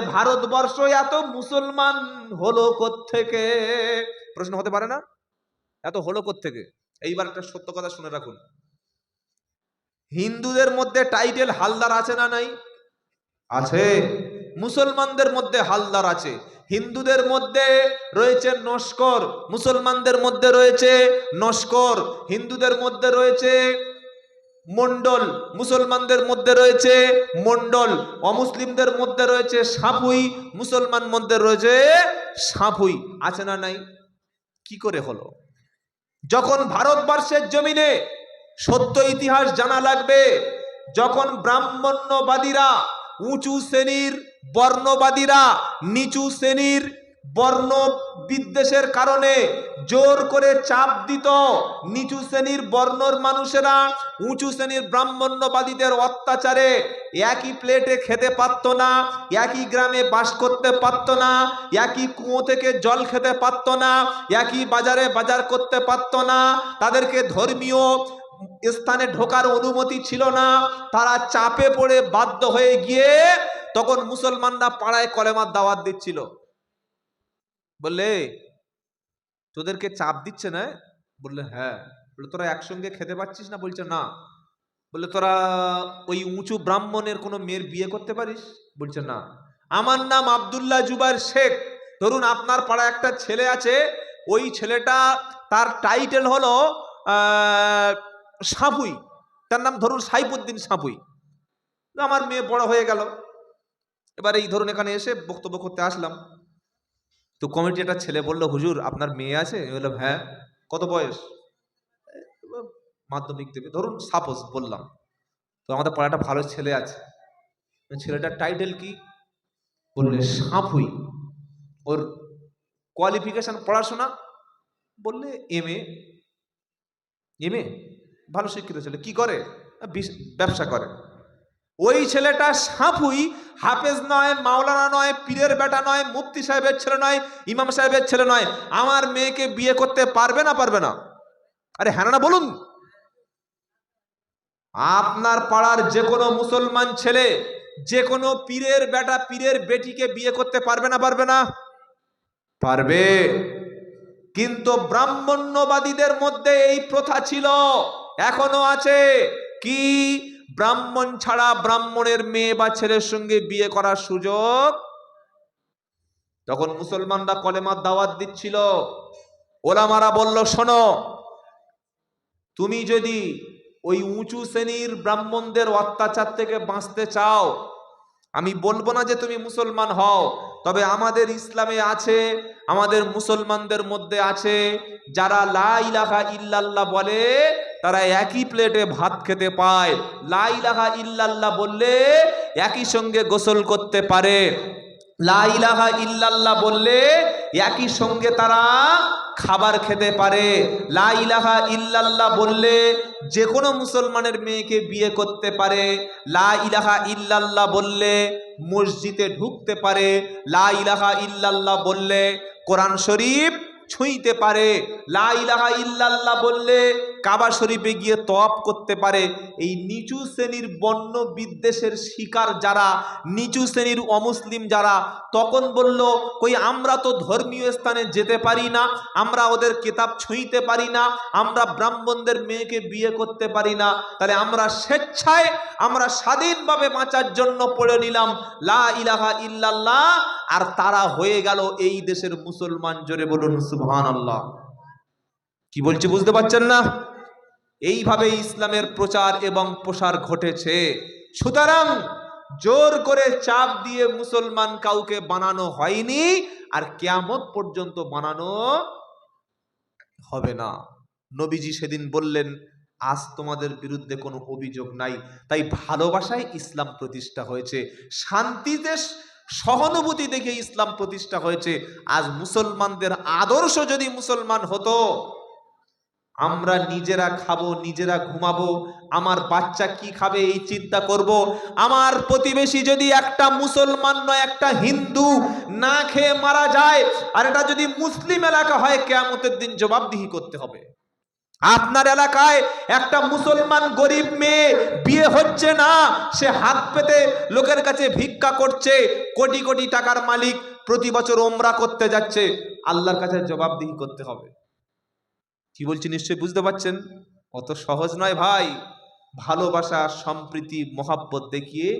ভারতবর্ষ এত মুসলমান হলো থেকে প্রশ্ন হতে পারে না? এত হলো থেকে এইবার একটা সত্য কথা শুনে রাখুন। হিন্দুদের মধ্যে টাইটেল হালদার আছে না নাই? আছে। মুসলমানদের মধ্যে হালদার আছে। হিন্দুদের মধ্যে রয়েছে নস্কর। মুসলমানদের মধ্যে রয়েছে নস্কর। হিন্দুদের মধ্যে রয়েছে মন্ডল মুসলমানদের মধ্যে রয়েছে মন্ডল অমুসলিমদের মধ্যে রয়েছে সাপুই মুসলমান মধ্যে রয়েছে সাপুই আছে না নাই? কি করে হলো? যখন ভারতবর্ষের জমিনে সত্য ইতিহাস জানা লাগবে, যখন ব্রাহ্মণ্যবাদীরা, উঁচু শ্রেণির বর্ণবাদীরা, নিচু শ্রেণির বর্ণ বিদ্বেষের কারণে জোর করে চাপ দিত নিচু শ্রেণির বর্ণর মানুষেরা। উঁচু শ্রেণির ব্রাহ্মণ্যবাদীদের অত্যাচারে একই প্লেটে খেতে পারত না, একই গ্রামে বাস করতে পারত না, একই কুয়ো থেকে জল খেতে পারত না, একই বাজারে বাজার করতে পারত না। তাদেরকে ধর্মীয় স্থানে ঢোকার অনুমতি ছিল না। তারা চাপে পড়ে বাধ্য হয়ে গিয়ে তখন মুসলমানরা পাড়ায় কলেমার দাওয়াত দিচ্ছিল। বললে, তোদেরকে চাপ দিচ্ছে না? বললে হ্যাঁ। বলে তোরা একসঙ্গে খেতে পাচ্ছিস না? বলছে, না। বলে তোরা ওই উঁচু ব্রাহ্মণের কোনো মেয়ের বিয়ে করতে পারিস? বলছে, না। আমার নাম আব্দুল্লাহ জুবাইর শেখ। ধরুন আপনার পাড়ায় একটা ছেলে আছে, ওই ছেলেটা তার টাইটেল হলো সাপুই। তার নাম ধরুন সাইফুদ্দিন সাপুই। আমার মেয়ে বড় হয়ে গেল। এবার এই ধরুন এখানে এসে বক্তব্য করতে আসলাম। তো কমিটি একটা ছেলে বলল, হুজুর, আপনার মেয়ে আছে? বললাম হ্যাঁ। কত বয়স? মাধ্যমিক দেবে ধরুন সাপোজ বললাম। তো আমাদের পাড়ায় একটা ভালো ছেলে আছে। ছেলেটার টাইটেল কি? বললে, সাঁপুই। ওর কোয়ালিফিকেশন পড়াশোনা? বললে, এম এ। M A? ভালো শিক্ষিত ছেলে। কি করে? ব্যবসা করে। ওই ছেলেটা সাফুই, হাফেজ নয়, মাওলানা নয়, পীরের বেটা নয়, মুফতি সাহেবের ছেলে নয়, ইমাম সাহেবের ছেলে নয়। আমার মেয়েকে বিয়ে করতে পারবে না পারবে না? আরে হ্যাঁ না বলুন। আপনার পাড়ার যে কোনো মুসলমান ছেলে যে কোনো পীরের বেটা, পীরের বেটিকে বিয়ে করতে পারবে না পারবে না? পারবে। কিন্তু ব্রাহ্মণ্যবাদীদের মধ্যে এই প্রথা ছিল, এখনও আছে। কি? ব্রাহ্মণ ছাড়া ব্রাহ্মণের মেয়ে বা ছেলের সঙ্গে বিয়ে করার সুযোগ? তখন মুসলমানরা কলেমার দাওয়াত দিচ্ছিল। ওলামারা বলল, শোনো, তুমি যদি ওই উঁচু শ্রেণির ব্রাহ্মণদের অত্যাচার থেকে বাঁচতে চাও, আমি বলব না যে তুমি মুসলমান হও, তবে আমাদের ইসলামে আছে, আমাদের মুসলমানদের মধ্যে আছে, যারা লা ইলাহা ইল্লাল্লাহ বলে তারা একই প্লেটে ভাত খেতে পায়। লা ইলাহা ইল্লাল্লাহ বললে একই সঙ্গে গোসল করতে পারে। লা ইলাহা ইল্লাল্লাহ বললে একই সঙ্গে তারা খাবার খেতে পারে। লা ইলাহা ইল্লাল্লাহ বললে যে কোনো মুসলমানের মেয়েকে বিয়ে করতে পারে। লা ইলাহা ইল্লাল্লাহ বললে মসজিদে ঢুকতে পারে। লা ইলাহা ইল্লাল্লাহ বললে কোরআন শরীফ ছুঁইতে পারে। লা ইলাহা ইল্লাল্লাহ বললে কাবা শরীফে গিয়ে তপ করতে পারে। এই নিচু শ্রেণির বন্য বিদ্বেষের শিকার যারা, নিচু শ্রেণির অমুসলিম যারা, তখন বলল, কই, আমরা তো ধর্মীয় স্থানে যেতে পারি না, আমরা ওদের কেতাব ছুঁইতে পারি না, আমরা ব্রাহ্মণদের মেয়েকে বিয়ে করতে পারি না। তাহলে আমরা স্বেচ্ছায়, আমরা স্বাধীনভাবে বাঁচার জন্য পড়ে নিলাম, লা ইলাহা ইল্লাল্লাহ। আর তারা হয়ে গেল এই দেশের মুসলমান। জোরে বলুন সুবহান আল্লাহ কি বলছি বুঝতে পারছেন না? এইভাবে ইসলামের প্রচার এবং প্রসার ঘটেছে। সুতরাং জোর করে চাপ দিয়ে মুসলমান কাউকে বানানো হয়নি আর কেয়ামত পর্যন্ত বানানো হবে না। নবীজি সেদিন বললেন, আজ তোমাদের বিরুদ্ধে কোনো অভিযোগ নাই। তাই ভালোবাসায় ইসলাম প্রতিষ্ঠা হয়েছে। শান্তিতে সহানুভূতি দেখে ইসলাম প্রতিষ্ঠা হয়েছে। আজ মুসলমানদের আদর্শ যদি মুসলমান হতো আমরা নিজেরা খাব, নিজেরা ঘুমাবো, আমার বাচ্চা কি খাবে এই চিন্তা করব। আমার প্রতিবেশী যদি একটা মুসলমান নয়, একটা হিন্দু না খেয়ে মারা যায়, আর এটা যদি মুসলিম এলাকা হয়, কেয়ামতের দিন জবাবদিহি করতে হবে আপনার এলাকায় একটা মুসলমান গরিব মেয়ে বিয়ে হচ্ছে না, সে হাত পেতে লোকের কাছে ভিক্ষা করছে, কোটি কোটি টাকার মালিক প্রতি বছর ওমরা করতে যাচ্ছে, আল্লাহর কাছে জবাবদিহি করতে হবে কি বলছি নিশ্চয়ই বুঝতে পারছেন? অত সহজ নয় ভাই। ভালোবাসা সম্প্রীতি মহাব্বত দেখিয়ে